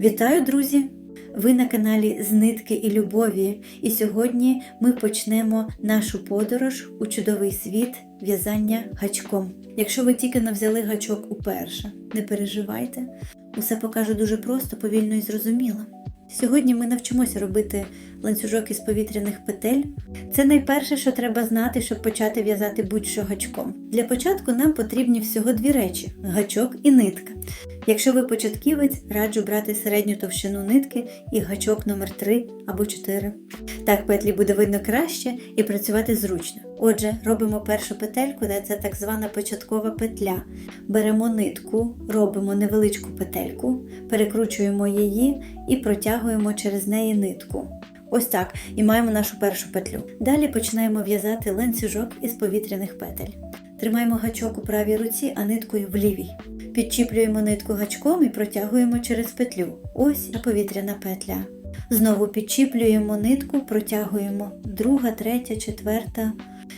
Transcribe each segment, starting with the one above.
Вітаю, друзі! Ви на каналі з нитки і любові, і сьогодні ми почнемо нашу подорож у чудовий світ в'язання гачком. Якщо ви тільки не взяли гачок уперше, не переживайте, усе покажу дуже просто, повільно і зрозуміло. Сьогодні ми навчимося робити ланцюжок із повітряних петель. Це найперше, що треба знати, щоб почати в'язати будь-що гачком. Для початку нам потрібні всього дві речі: гачок і нитка. Якщо ви початківець, раджу брати середню товщину нитки і гачок номер 3 або 4. Так петлі буде видно краще і працювати зручно. Отже, робимо першу петельку, де це так звана початкова петля. Беремо нитку, робимо невеличку петельку, перекручуємо її і протягуємо через неї нитку. Ось так, і маємо нашу першу петлю. Далі починаємо в'язати ланцюжок із повітряних петель. Тримаємо гачок у правій руці, а ниткою в лівій. Підчіплюємо нитку гачком і протягуємо через петлю. Ось повітряна петля. Знову підчіплюємо нитку, протягуємо друга, третя, четверта.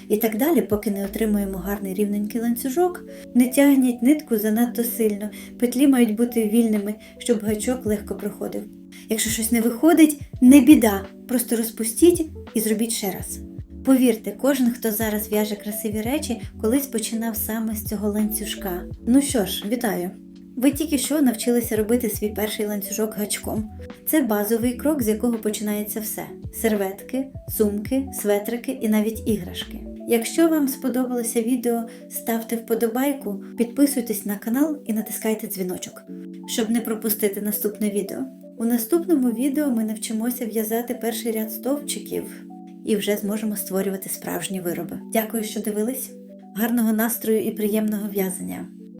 І так далі, поки не отримуємо гарний рівненький ланцюжок, не тягніть нитку занадто сильно. Петлі мають бути вільними, щоб гачок легко проходив. Якщо щось не виходить, не біда, просто розпустіть і зробіть ще раз. Повірте, кожен, хто зараз в'яже красиві речі, колись починав саме з цього ланцюжка. Ну що ж, вітаю! Ви тільки що навчилися робити свій перший ланцюжок гачком. Це базовий крок, з якого починається все: серветки, сумки, светрики і навіть іграшки. Якщо вам сподобалося відео, ставте вподобайку, підписуйтесь на канал і натискайте дзвіночок, щоб не пропустити наступне відео. У наступному відео ми навчимося в'язати перший ряд стовпчиків і вже зможемо створювати справжні вироби. Дякую, що дивились. Гарного настрою і приємного в'язання!